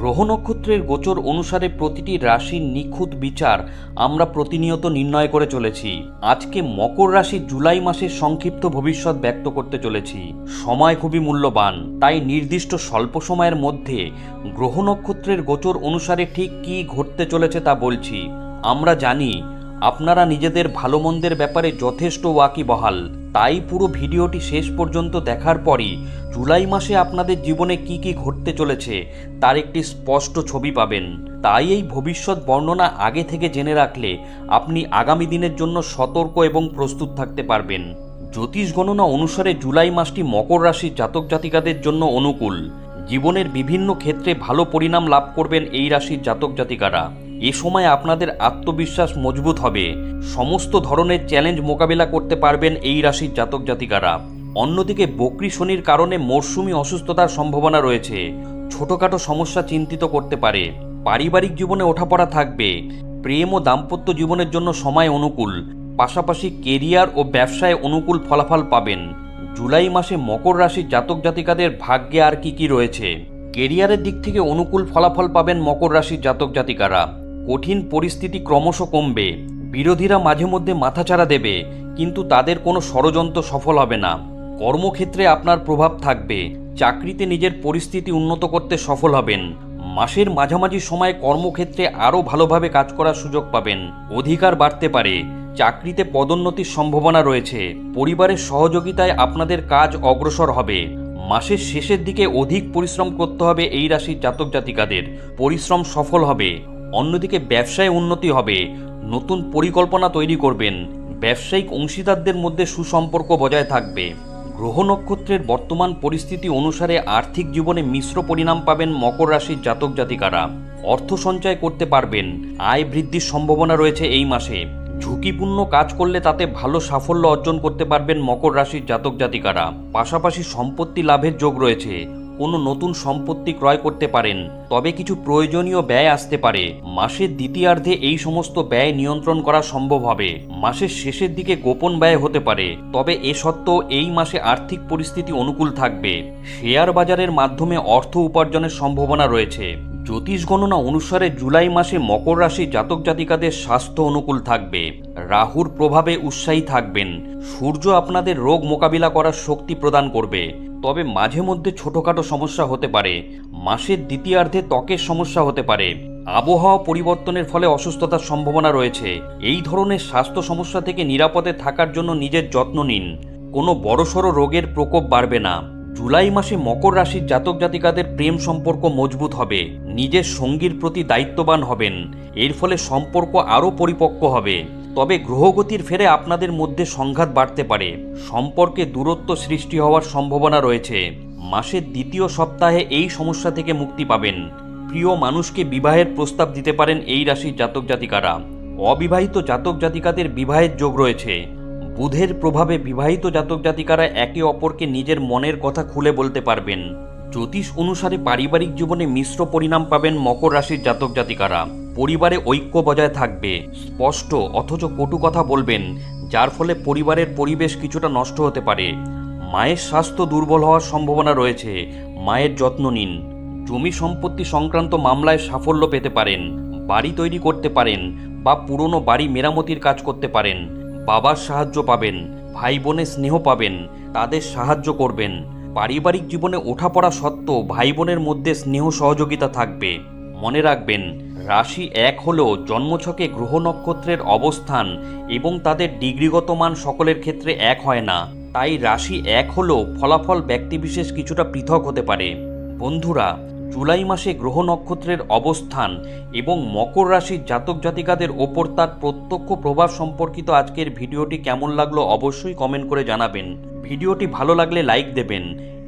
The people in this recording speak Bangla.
গ্রহ নক্ষত্রের গোচর অনুসারে প্রতিটি রাশির নিখুঁত বিচার আমরা প্রতিনিয়ত নির্ণয় করে চলেছি। আজকে মকর রাশি জুলাই মাসের সংক্ষিপ্ত ভবিষ্যৎ ব্যক্ত করতে চলেছি। সময় খুবই মূল্যবান, তাই নির্দিষ্ট স্বল্প সময়ের মধ্যে গ্রহ নক্ষত্রের গোচর অনুসারে ঠিক কী ঘটতে চলেছে তা বলছি। আমরা জানি আপনারা নিজেদের ভালো মন্দের ব্যাপারে যথেষ্ট ওয়াকিবহাল। তাই পুরো ভিডিওটি শেষ পর্যন্ত দেখার পরই জুলাই মাসে আপনাদের জীবনে কি কি ঘটতে চলেছে, তার একটি স্পষ্ট ছবি পাবেন। তাই এই ভবিষ্যৎ বর্ণনা আগে থেকে জেনে রাখলে আপনি আগামী দিনের জন্য সতর্ক এবং প্রস্তুত থাকতে পারবেন। জ্যোতিষ গণনা অনুসারে জুলাই মাসটি মকর রাশির জাতক জাতিকাদের জন্য অনুকূল। জীবনের বিভিন্ন ক্ষেত্রে ভালো পরিণাম লাভ করবেন এই রাশির জাতক জাতিকারা। এ সময় আপনাদের আত্মবিশ্বাস মজবুত হবে। সমস্ত ধরনের চ্যালেঞ্জ মোকাবেলা করতে পারবেন এই রাশির জাতক জাতিকারা। অন্যদিকে বকরি শনির কারণে মরশুমি অসুস্থতার সম্ভাবনা রয়েছে। ছোটখাটো সমস্যা চিন্তিত করতে পারে। পারিবারিক জীবনে ওঠাপড়া থাকবে। প্রেম ও দাম্পত্য জীবনের জন্য সময় অনুকূল। পাশাপাশি কেরিয়ার ও ব্যবসায় অনুকূল ফলাফল পাবেন। জুলাই মাসে মকর রাশির জাতক জাতিকাদের ভাগ্যে আর কি কি রয়েছে? কেরিয়ারের দিক থেকে অনুকূল ফলাফল পাবেন মকর রাশির জাতক জাতিকারা। কঠিন পরিস্থিতি ক্রমশ কমবে। বিরোধীরা মাঝে মধ্যে মাথাচাড়া দেবে, কিন্তু তাদের কোনো ষড়যন্ত্র সফল হবে না। কর্মক্ষেত্রে আপনার প্রভাব থাকবে। চাকরিতে নিজের পরিস্থিতি উন্নত করতে সফল হবেন। মাসের মাঝামাঝি সময়ে কর্মক্ষেত্রে আরও ভালোভাবে কাজ করার সুযোগ পাবেন। অধিকার বাড়তে পারে। চাকরিতে পদোন্নতির সম্ভাবনা রয়েছে। পরিবারের সহযোগিতায় আপনাদের কাজ অগ্রসর হবে। মাসের শেষের দিকে অধিক পরিশ্রম করতে হবে এই রাশির জাতক জাতিকাদের পরিশ্রম সফল হবে। অন্যদিকে ব্যবসায় উন্নতি হবে। নতুন পরিকল্পনা তৈরি করবেন। ব্যবসায়িক অংশীদারদের মধ্যে সুসম্পর্ক বজায় থাকবে। গ্রহ নক্ষত্রের বর্তমান পরিস্থিতি অনুসারে আর্থিক জীবনে মিশ্র পরিণাম পাবেন মকর রাশির জাতক জাতিকারা। অর্থ সঞ্চয় করতে পারবেন। আয় বৃদ্ধির সম্ভাবনা রয়েছে এই মাসে। ঝুঁকিপূর্ণ কাজ করলে তাতে ভালো সাফল্য অর্জন করতে পারবেন মকর রাশির জাতক জাতিকারা। পাশাপাশি সম্পত্তি লাভের যোগ রয়েছে। কোনো নতুন সম্পত্তি ক্রয় করতে পারেন, তবে কিছু প্রয়োজনীয় ব্যয় আসতে পারে। মাসের দ্বিতীয়ার্ধে এই সমস্ত ব্যয় নিয়ন্ত্রণ করা সম্ভব হবে। মাসের শেষের দিকে গোপন ব্যয় হতে পারে, তবে এ সত্ত্বেও এই মাসে আর্থিক পরিস্থিতি অনুকূল থাকবে। শেয়ার বাজারের মাধ্যমে অর্থ উপার্জনের সম্ভাবনা রয়েছে। জ্যোতিষ গণনা অনুসারে জুলাই মাসে মকর রাশি জাতক জাতিকাদের স্বাস্থ্য অনুকূল থাকবে। রাহুর প্রভাবে উৎসাহী থাকবেন। সূর্য আপনাদের রোগ মোকাবিলা করার শক্তি প্রদান করবে। তবে মাঝে মধ্যে ছোটোখাটো সমস্যা হতে পারে। মাসের দ্বিতীয়ার্ধে ত্বকের সমস্যা হতে পারে। আবহাওয়া পরিবর্তনের ফলে অসুস্থতার সম্ভাবনা রয়েছে। এই ধরনের স্বাস্থ্য সমস্যা থেকে নিরাপদে থাকার জন্য নিজের যত্ন নিন। কোনো বড়সড় রোগের প্রকোপ বাড়বে না। জুলাই মাসে মকর রাশির জাতক জাতিকাদের প্রেম সম্পর্ক মজবুত হবে। নিজের সঙ্গীর প্রতি দায়িত্ববান হবেন। এর ফলে সম্পর্ক আরও পরিপক্ক হবে। তবে গ্রহগতির ফেরে আপনাদের মধ্যে সংঘাত বাড়তে পারে। সম্পর্কে দূরত্ব সৃষ্টি হওয়ার সম্ভাবনা রয়েছে। মাসের দ্বিতীয় সপ্তাহে এই সমস্যা থেকে মুক্তি পাবেন। প্রিয় মানুষকে বিবাহের প্রস্তাব দিতে পারেন এই রাশির জাতক জাতিকারা। অবিবাহিত জাতক জাতিকাদের বিবাহের যোগ রয়েছে। বুধের প্রভাবে বিবাহিত জাতক জাতিকারা একে অপরকে নিজের মনের কথা খুলে বলতে পারবেন। জ্যোতিষ অনুসারে পারিবারিক জীবনে মিশ্র পরিণাম পাবেন মকর রাশির জাতক জাতিকারা। পরিবারে ঐক্য বজায় থাকবে। স্পষ্ট, অথচ কটু কথা বলবেন, যার ফলে পরিবারের পরিবেশ কিছুটা নষ্ট হতে পারে। মায়ের স্বাস্থ্য দুর্বল হওয়ার সম্ভাবনা রয়েছে। মায়ের যত্ন নিন। জমি সম্পত্তি সংক্রান্ত মামলায় সাফল্য পেতে পারেন, বাড়ি তৈরি করতে পারেন, বা পুরনো বাড়ি মেরামতির কাজ করতে পারেন। বাবার সাহায্য পাবেন ভাই বোনের স্নেহ পাবেন, তাদের সাহায্য করবেন। পারিবারিক জীবনে ওঠাপড়া সত্ত্বেও ভাই বোনের মধ্যে স্নেহ সহযোগিতা থাকবে। মনে রাখবেন রাশি এক হলেও জন্মছকে গ্রহ নক্ষত্রের অবস্থান এবং তাদের ডিগ্রিগত মান সকলের ক্ষেত্রে এক হয় না। তাই রাশি এক হলেও ফলাফল ব্যক্তিবিশেষ কিছুটা পৃথক হতে পারে। বন্ধুরা, জুলাই মাসে গ্রহ নক্ষত্রের অবস্থান এবং মকর রাশির জাতক জাতিকাদের ওপর তার প্রত্যক্ষ প্রভাব সম্পর্কিত আজকের ভিডিওটি কেমন লাগল অবশ্যই কমেন্ট করে জানাবেন। ভিডিওটি ভালো লাগলে লাইক দেবেন